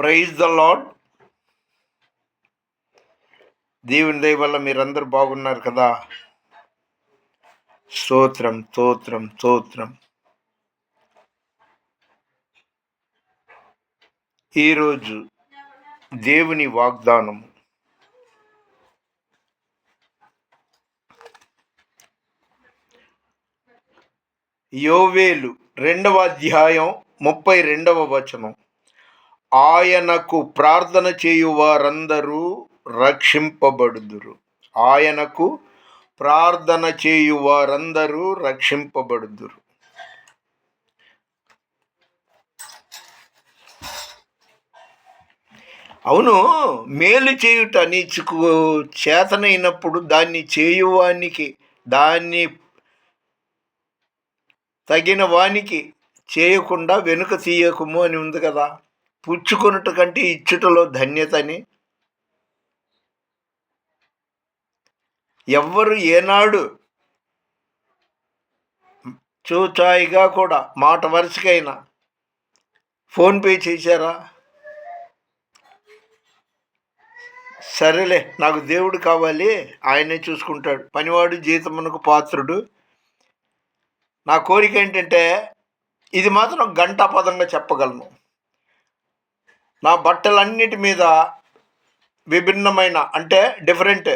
Praise the lord దేవుని దయ వల్ల మీరందరూ బాగున్నారు కదా. స్తోత్రం స్తోత్రం స్తోత్రం. ఈరోజు దేవుని వాగ్దానం. యోవేలు రెండవ అధ్యాయం ముప్పై రెండవ వచనం. ఆయనకు ప్రార్థన చేయు వారందరూ రక్షింపబడుదురు. ఆయనకు ప్రార్థన చేయు వారందరూ రక్షింపబడుదురు. అవును మేలు చేయుట నీచుకు చేతనైనప్పుడు దాన్ని చేయువానికి దాన్ని తగిన వానికి చేయకుండా వెనుక తీయకము అని ఉంది కదా. పుచ్చుకొనుట కంటే ఇచ్చుటలో ధన్యతని. ఎవ్వరు ఏనాడు చూచాయిగా కూడా మాట వరుసకైనా ఫోన్పే చేశారా? సరేలే నాకు దేవుడు కావాలి ఆయనే చూసుకుంటాడు. పనివాడు జీతమునకు పాత్రుడు. నా కోరిక ఏంటంటే ఇది మాత్రం గంటాపదంగా చెప్పగలను. నా బట్టలన్నిటి మీద విభిన్నమైన అంటే డిఫరెంట్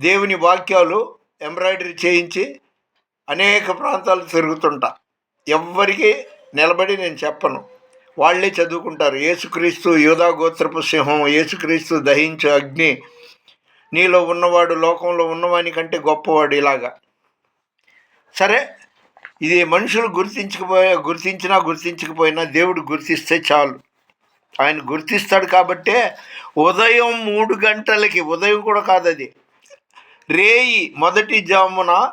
దేవుని వాక్యాలు ఎంబ్రాయిడరీ చేయించి అనేక ప్రాంతాలు తిరుగుతుంటా. ఎవ్వరికి నిలబడి నేను చెప్పను. వాళ్ళే చదువుకుంటారు. యేసుక్రీస్తు యోధా గోత్రపు సింహం యేసుక్రీస్తు దహించు అగ్ని నీలో ఉన్నవాడు లోకంలో ఉన్నవాని కంటే గొప్పవాడు ఇలాగా. సరే ఇది మనుషులు గుర్తించకపోయా గుర్తించినా గుర్తించకపోయినా దేవుడు గుర్తిస్తే చాలు. ఆయన గుర్తిస్తాడు కాబట్టే ఉదయం మూడు గంటలకి ఉదయం కూడా కాదు అది రేయి మొదటి జామున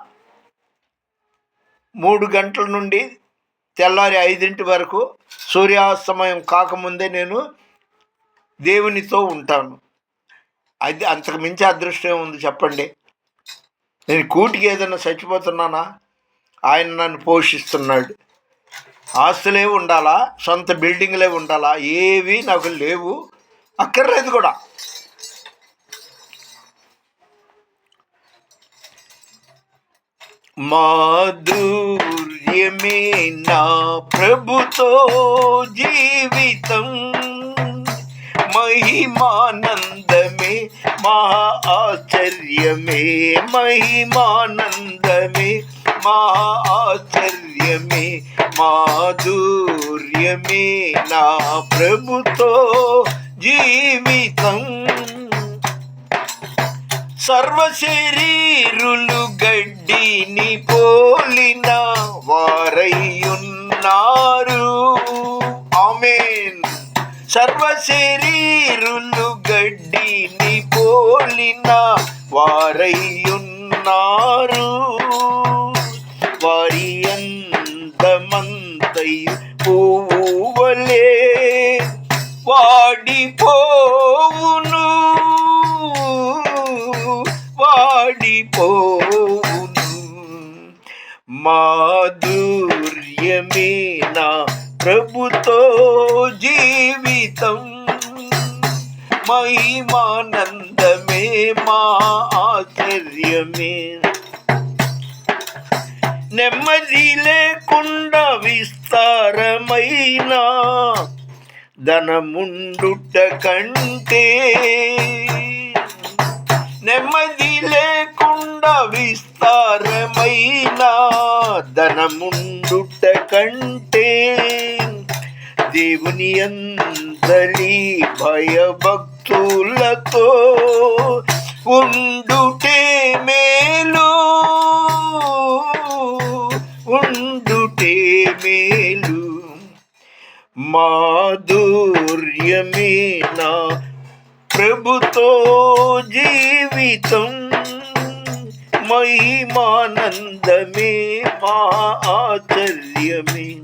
మూడు గంటల నుండి తెల్లారి ఐదింటి వరకు సూర్యాస్తమయం కాకముందే నేను దేవునితో ఉంటాను. అది అంతకు మించి అదృష్టం ఉంది చెప్పండి? నేను కూటికి ఏదైనా చచ్చిపోతున్నానా? ఆయన నన్ను పోషిస్తున్నాడు. ఆస్తులే ఉండాలా సొంత బిల్డింగ్లే ఉండాలా ఏవి నాకు లేవు. అక్కర్లేదు కూడా. మాధుర్యమే నా ప్రభుతో జీవితం? మహిమానందమే మా ఆశ్చర్యమే మహిమానందమే మా ఆశ్చర్యమే మాధుర్యమే నా ప్రభుతో జీవితం. సర్వశరీరులు గడ్డిని పోలిన వారయ్యున్నారు. ఆమెన్. సర్వశరీరులు గడ్డిని పోలిన వారయ్యున్నారు. వాడిపోవును మాధుర్యమే నా ప్రభుతో జీవితం. మహిమానందమే మా ఆశ్చర్యమే. నెమ్మది లేకుండా విస్తారమైన ధనముండుట కంటే నెమ్మది లేకుండా విస్తారమైన ధనముండుట కంటే దేవుని అందరి భయభక్తులతో ఉండుటే మేలు ఉండుటే మేలు. మాధుర్యమే నా ప్రభుతో జీవితం మహిమానందమే మా ఆశ్చర్యమే.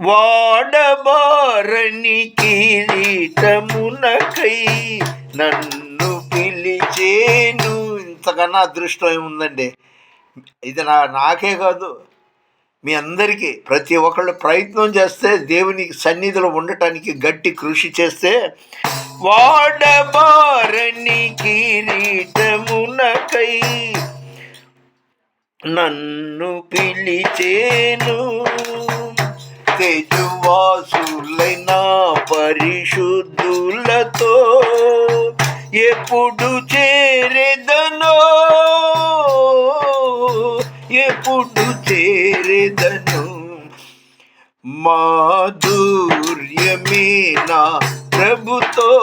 వాడబారని కిరీటమునకై నన్ను పిలిచేను. ఇంతకన్నా అదృష్టం ఏముందండి? ఇది నా నాకే కాదు. మీ అందరికీ ప్రతి ఒక్కళ్ళు ప్రయత్నం చేస్తే దేవుని సన్నిధిలో ఉండటానికి గట్టి కృషి చేస్తే వాడబారని కిరీటమునకై నన్ను పిలిచేను. తెజువాసులైన పరిశుద్ధులతో ఎప్పుడు చేరేదనో మాధుర్యమేనా ప్రభుతో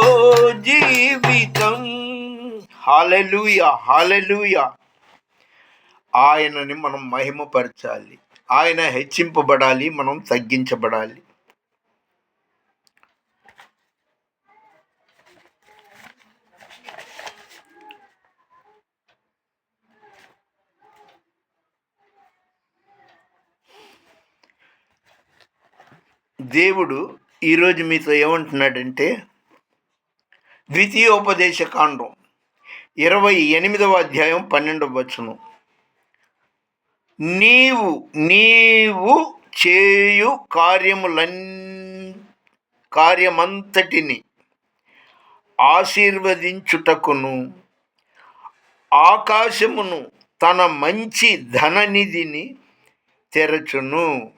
జీవితం? హాలెలూయ హాలెలూయ. ఆయనని మనం మహిమపరచాలి. ఆయన హెచ్చింపబడాలి మనం తగ్గించబడాలి. దేవుడు ఈరోజు మీతో ఏమంటున్నాడంటే ద్వితీయోపదేశ కాండం ఇరవై ఎనిమిదవ అధ్యాయం పన్నెండవ వచనం. నీవు నీవు చేయు కార్యములన్ కార్యమంతటిని ఆశీర్వదించుటకును ఆకాశమును తన మంచి ధననిధిని తెరచును.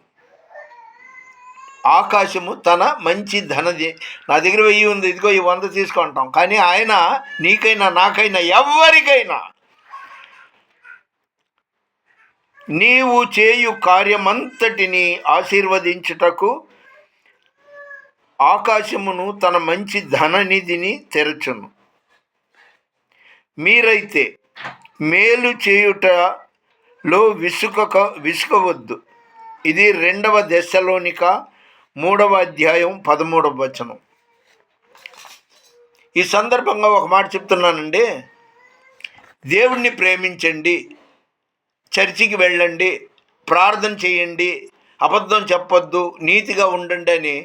ఆకాశము తన మంచి ధనది. నా దగ్గర వెయ్యి ఉంది ఇదిగో ఈ వంద తీసుకుంటాం. కానీ ఆయన నీకైనా నాకైనా ఎవరికైనా నీవు చేయు కార్యమంతటిని ఆశీర్వదించుటకు ఆకాశమును తన మంచి ధననిధిని తెరచును. మీరైతే మేలు చేయుటలో విసుక విసుకవద్దు. ఇది రెండవ దశలోనిక మూడవ అధ్యాయం పదమూడవ వచనం. ఈ సందర్భంగా ఒక మాట చెప్తున్నానండి. దేవుణ్ణి ప్రేమించండి చర్చికి వెళ్ళండి ప్రార్థన చేయండి అబద్ధం చెప్పొద్దు నీతిగా ఉండండి అని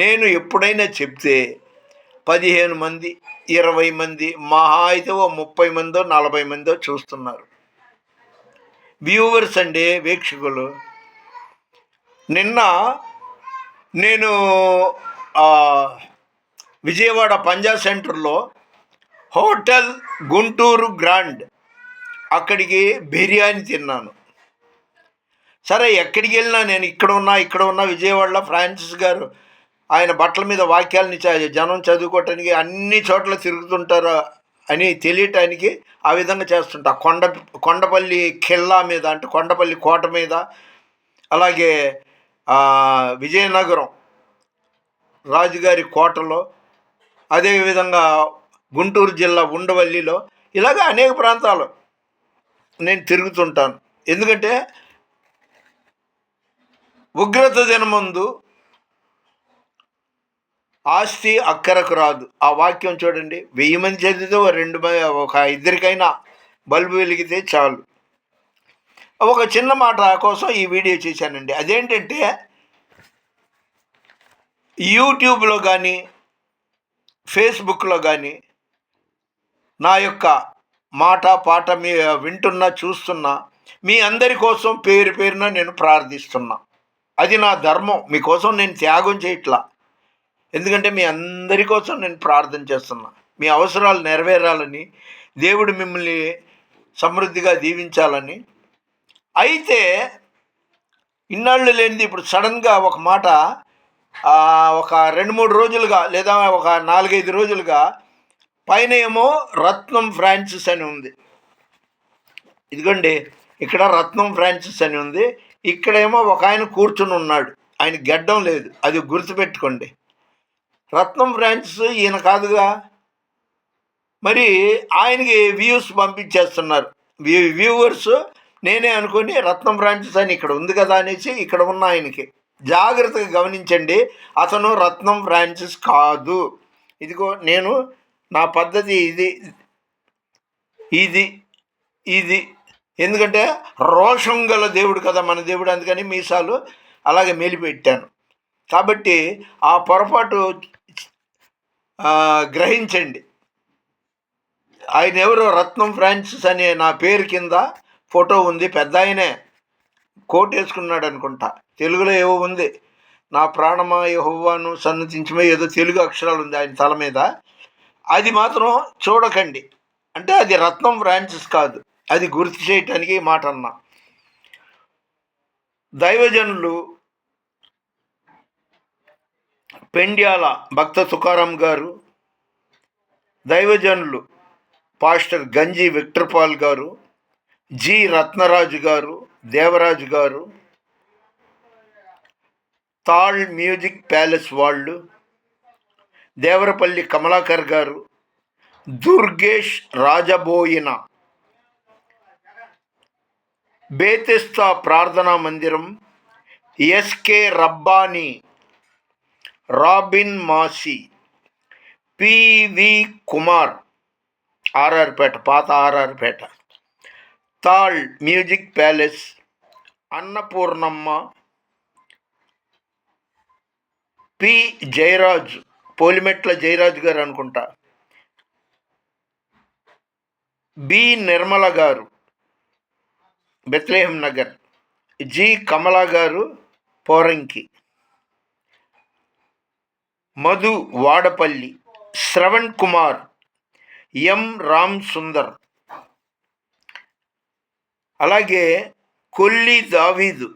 నేను ఎప్పుడైనా చెప్తే పదిహేను మంది ఇరవై మంది మహా అయితే ఓ ముప్పై మందో నలభై మందో చూస్తున్నారు. వ్యూవర్స్ అండి వీక్షకులు నిన్న నేను విజయవాడ పంజాబ్ సెంటర్లో హోటల్ గుంటూరు గ్రాండ్ అక్కడికి బిర్యానీ తిన్నాను. సరే ఎక్కడికి వెళ్ళినా నేను ఇక్కడ ఉన్నా ఇక్కడ ఉన్నా విజయవాడలో ఫ్రాన్సిస్ గారు ఆయన బట్టల మీద వాక్యాలని చ- జనం చదువుకోవటానికి అన్ని చోట్ల తిరుగుతుంటారు అని తెలియటానికి ఆ విధంగా చేస్తుంటా. కొండ కొండపల్లి ఖిల్లా మీద అంటే కొండపల్లి కోట మీద అలాగే విజయనగరం రాజుగారి కోటలో అదేవిధంగా గుంటూరు జిల్లా ఉండవల్లిలో ఇలాగ అనేక ప్రాంతాలు నేను తిరుగుతుంటాను. ఎందుకంటే ఉగ్రత దినముందు ఆస్తి అక్కరకు రాదు. ఆ వాక్యం చూడండి వెయ్యి మంది చదివితే ఓ రెండు ఒక ఇద్దరికైనా బల్బు వెలిగితే చాలు. ఒక చిన్న మాట కోసం ఈ వీడియో చేశానండి. అదేంటంటే యూట్యూబ్లో కానీ ఫేస్బుక్లో కానీ నా యొక్క మాట పాట మీ వింటున్నా చూస్తున్నా మీ అందరి కోసం పేరు పేరున నేను ప్రార్థిస్తున్నా. అది నా ధర్మం. మీకోసం నేను త్యాగం చేయట్లా. ఎందుకంటే మీ అందరి కోసం నేను ప్రార్థన చేస్తున్నా. మీ అవసరాలు నెరవేరాలని దేవుడు మిమ్మల్ని సమృద్ధిగా దీవించాలని అయితే ఇన్నాళ్ళు లేనిది ఇప్పుడు సడన్గా ఒక మాట ఒక రెండు మూడు రోజులుగా లేదా ఒక నాలుగైదు రోజులుగా పైన ఏమో రత్నం ఫ్రాన్సిస్ అని ఉంది. ఇదిగోండి ఇక్కడ రత్నం ఫ్రాన్సిస్ అని ఉంది. ఇక్కడేమో ఒక ఆయన కూర్చుని ఉన్నాడు. ఆయన గడ్డం లేదు. అది గుర్తుపెట్టుకోండి. రత్నం ఫ్రాన్సిస్ ఈయన కాదుగా? మరి ఆయనకి వ్యూస్ పంపించేస్తున్నారు. వ్యూ- వ్యూవర్స్ నేనే అనుకొని రత్నం బ్రాంచెస్ అని ఇక్కడ ఉంది కదా అనేసి ఇక్కడ ఉన్న ఆయనకి జాగ్రత్తగా గమనించండి. అతను రత్నం బ్రాంచెస్ కాదు. ఇదిగో నేను నా పద్ధతి ఇది ఇది ఇది. ఎందుకంటే రోషం గల దేవుడు కదా మన దేవుడు అందుకని మీసాలు అలాగే మెలిపెట్టాను. కాబట్టి ఆ పొరపాటు గ్రహించండి. ఆయన ఎవరు? రత్నం ఫ్రాన్సిస్ అనే నా పేరు కింద ఫోటో ఉంది పెద్ద ఆయనే కోట్ వేసుకున్నాడు అనుకుంటా. తెలుగులో ఏవో ఉంది. నా ప్రాణమా యహోవాను సన్నతించమే ఏదో తెలుగు అక్షరాలు ఉంది ఆయన తల మీద. అది మాత్రం చూడకండి. అంటే అది రత్నం ఫ్రాన్సిస్ కాదు. అది గుర్తు చేయటానికి మాట అన్నా. దైవజనులు పెండ్యాల భక్త తుకారాం గారు దైవజనులు పాస్టర్ గంజి విక్టర్పాల్ గారు జి రత్నరాజు గారు దేవరాజు గారు తాళ్ మ్యూజిక్ ప్యాలెస్ వాళ్ళు దేవరపల్లి కమలాకర్ గారు దుర్గేష్ రాజబోయిన బేతిస్తా ప్రార్థనా మందిరం S K Rabbani Robin Masih P V Kumar RR Peta పాత RR Peta. Taal music palace Annapurnamma P. Jayaraj Polimetla Jayaraj garu అనుకుంటా. బి. నిర్మల గారు బెత్లేహం నగర్. జి. కమల గారు పోరంకి. మధు వాడపల్లి శ్రవణ్ కుమార్ ఎం. రామ్ సుందర్. అలాగే కొల్లి దావీదు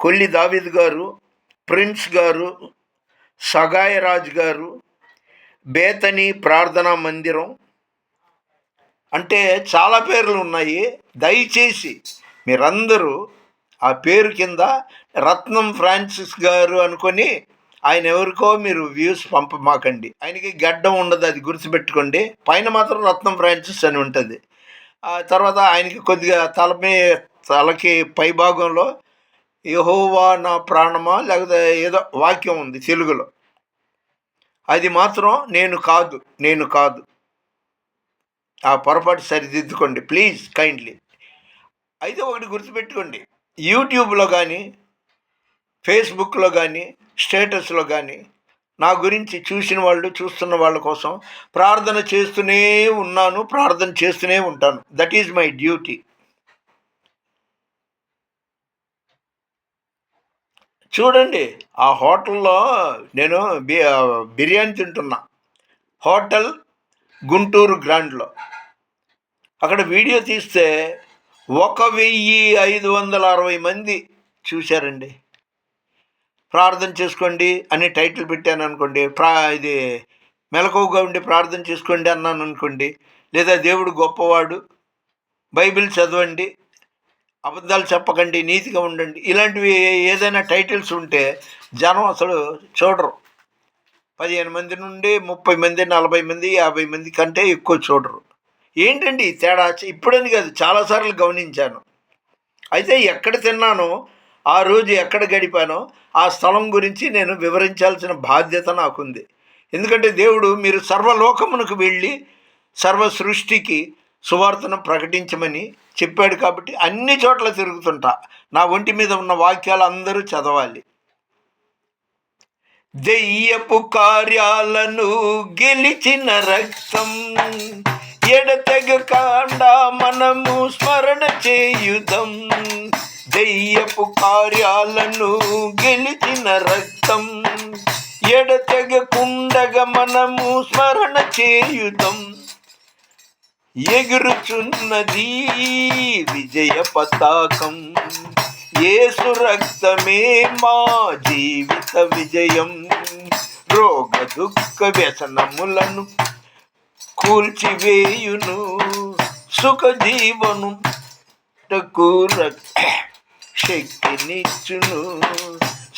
కొల్లి దావీద్ గారు ప్రిన్స్ గారు సగాయరాజ్ గారు బేతని ప్రార్థనా మందిరం. అంటే చాలా పేర్లు ఉన్నాయి. దయచేసి మీరందరూ ఆ పేరు కింద రత్నం ఫ్రాన్సిస్ గారు అనుకొని ఆయన ఎవరికో మీరు వ్యూస్ పంపమాకండి. ఆయనకి గడ్డం ఉండదు అది గుర్తుపెట్టుకోండి. పైన మాత్రం రత్నం ఫ్రాన్సిస్ అని ఉంటుంది. తర్వాత ఆయనకి కొద్దిగా తలమే తలకి పై భాగంలో యహోవా నా ప్రాణమా? లేకపోతే ఏదో వాక్యం ఉంది తెలుగులో. అది మాత్రం నేను కాదు నేను కాదు. ఆ పొరపాటు సరిదిద్దుకోండి ప్లీజ్ కైండ్లీ అయితే ఒకటి గుర్తుపెట్టుకోండి యూట్యూబ్లో కానీ ఫేస్బుక్లో కానీ స్టేటస్లో కానీ నా గురించి చూసిన వాళ్ళు చూస్తున్న వాళ్ళ కోసం ప్రార్థన చేస్తూనే ఉన్నాను ప్రార్థన చేస్తూనే ఉంటాను. దట్ ఈజ్ మై డ్యూటీ చూడండి ఆ హోటల్లో నేను బిర్యానీ తింటున్నా. హోటల్ గుంటూరు గ్రాండ్లో. అక్కడ వీడియో తీస్తే ఒక వెయ్యి ఐదు వందల అరవై మంది చూశారండి. ప్రార్థన చేసుకోండి అని టైటిల్ పెట్టాను అనుకోండి. ప్రా ఇది మెలకువగా ఉండి ప్రార్థన చేసుకోండి అన్నాను అనుకోండి. లేదా దేవుడు గొప్పవాడు బైబిల్ చదవండి అబద్ధాలు చెప్పకండి నీతిగా ఉండండి. ఇలాంటివి ఏదైనా టైటిల్స్ ఉంటే జనం అసలు చూడరు. పదిహేను మంది నుండి ముప్పై మంది నలభై మంది యాభై మంది కంటే ఎక్కువ చూడరు. ఏంటండి తేడా? ఇప్పుడని కాదు చాలాసార్లు గమనించాను. అయితే ఎక్కడ తిన్నానో ఆ రోజు ఎక్కడ గడిపానో ఆ స్థలం గురించి నేను వివరించాల్సిన బాధ్యత నాకుంది. ఎందుకంటే దేవుడు మీరు సర్వలోకమునకు వెళ్ళి సర్వ సృష్టికి సువార్తను ప్రకటించమని చెప్పాడు కాబట్టి అన్ని చోట్ల తిరుగుతుంటా. నా ఒంటి మీద ఉన్న వాక్యాలు అందరూ చదవాలి. దెయ్యపు కార్యాలను గెలిచిన రక్తం ఎడతెగ కాండ మనము స్మరణ చేయుదం. దెయ్యపు కార్యాలను గెలిచిన రక్తం ఎడతెగకుండగా మనము స్మరణ చేయుతం ఎగురుచున్నది విజయ పతాకం ఏసు రక్తమే మా జీవిత విజయం. రోగ దుఃఖ వ్యసనములను కూల్చివేయును సుఖ జీవను శక్తినిచ్చును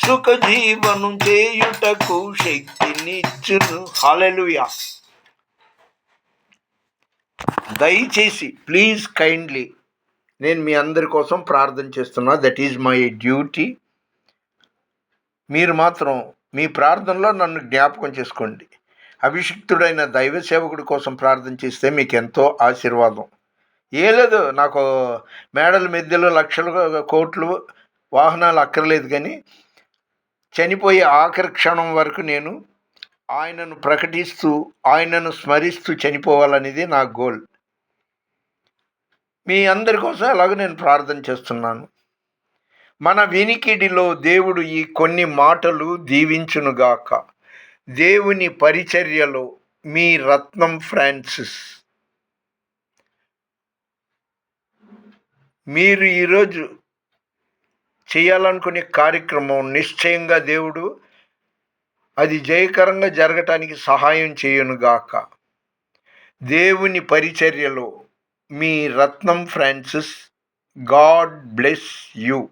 సుఖ జీవను చేయుటకు శక్తినిచ్చును. హాలెలుయా దయచేసి ప్లీజ్ కైండ్లీ నేను మీ అందరి కోసం ప్రార్థన చేస్తున్నా. దట్ ఈజ్ మై డ్యూటీ మీరు మాత్రం మీ ప్రార్థనలో నన్ను జ్ఞాపకం చేసుకోండి. అభిషిక్తుడైన దైవ సేవకుడి కోసం ప్రార్థన చేస్తే మీకు ఎంతో ఆశీర్వాదం. ఏ లేదు నాకు మేడల మెద్దెలు లక్షలు కోట్లు వాహనాలు అక్కర్లేదు కానీ చనిపోయే ఆఖరి క్షణం వరకు నేను ఆయనను ప్రకటిస్తూ ఆయనను స్మరిస్తూ చనిపోవాలనేది నా గోల్. మీ అందరి కోసం అలాగే నేను ప్రార్థన చేస్తున్నాను. మన వినికిడిలో దేవుడు ఈ కొన్ని మాటలు దీవించునుగాక. దేవుని పరిచర్యలో మీ రత్నం ఫ్రాన్సిస్. మీరు ఈరోజు చేయాలనుకునే కార్యక్రమం నిశ్చయంగా దేవుడు అది జయకరంగా జరగటానికి సహాయం చేయునుగాక దేవుని పరిచర్యలో మీ Ratnam Francis God bless you.